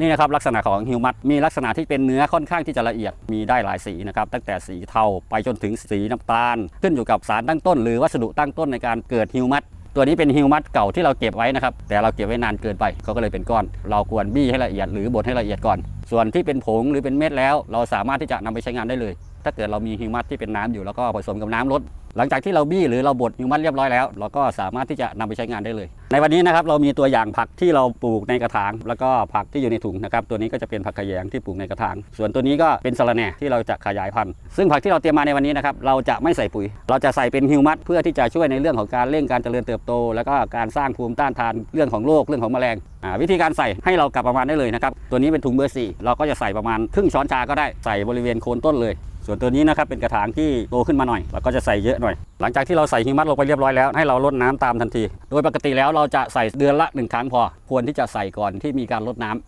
นี่นะครับลักษณะของฮิวมัสมีลักษณะที่เป็นเนื้อค่อนข้างที่จะละเอียดมีได้หลายสีนะครับตั้งแต่สีเทาไปจนถึงสีน้ำตาล ขึ้นอยู่กับสารตั้งต้น หรือวัสดุตั้งต้นในการเกิดฮิวมัสตัวนี้เป็นฮิวมัสเก่าที่เราเก็บไว้นะครับแต่เราเก็บไว้นานเกินไปเขาก็เลยเป็นก้อน เราควรบี้ให้ละเอียดหรือบดให้ละเอียดก่อน ส่วนที่เป็นผงหรือเป็นเม็ดแล้ว เราสามารถที่จะนำไปใช้งานได้เลย ถ้าเกิดเรามีฮิวมัสที่เป็นน้ำอยู่แล้วก็ผสมกับน้ำลดหลังจากที่เราบี้หรือเราบดฮิวมัสเรียบร้อยแล้ว เราก็สามารถที่จะนำไปใช้งานได้เลย ในวันนี้นะครับเรามีตัวอย่างผักที่เราปลูกในกระถาง แล้วก็ผักที่อยู่ในถุงนะครับตัวนี้ก็จะเป็นผักขยงที่ปลูกในกระถาง ส่วนตัวนี้ก็เป็นสะระแหน่ที่เราจะขยายพันธุ์ซึ่งผักที่เราเตรียมมาในวันนี้นะครับเราจะไม่ใส่ปุ๋ย เราจะใส่เป็นฮิวมัสเพื่อที่จะช่วยในเรื่องของการเร่งการเจริญเติบโต แล้วก็การสร้างภูมิต้านทานเรื่องของโรคเรื่องของแมลง วิธีการใส่ให้เรากลับประมาณได้เลยนะครับ ตัวนี้เป็นถุงเบอร์สี่เราก็จะใส่ประมาณครึ่งช้อนชาก็ได้ใส่บริเวณโคนต้นเลย ส่วนตัวนี้นะครับเป็นกระถางที่โตขึ้นมาหน่อย เราก็จะใส่เยอะหน่อย หลังจากที่เราใส่ฮิมัสลงไปเรียบร้อยแล้วให้เราลดน้ำตามทันที โดยปกติแล้วเราจะใส่เดือนละหนึ่งครั้งพอ ควรที่จะใส่ก่อนที่มีการลดน้ำ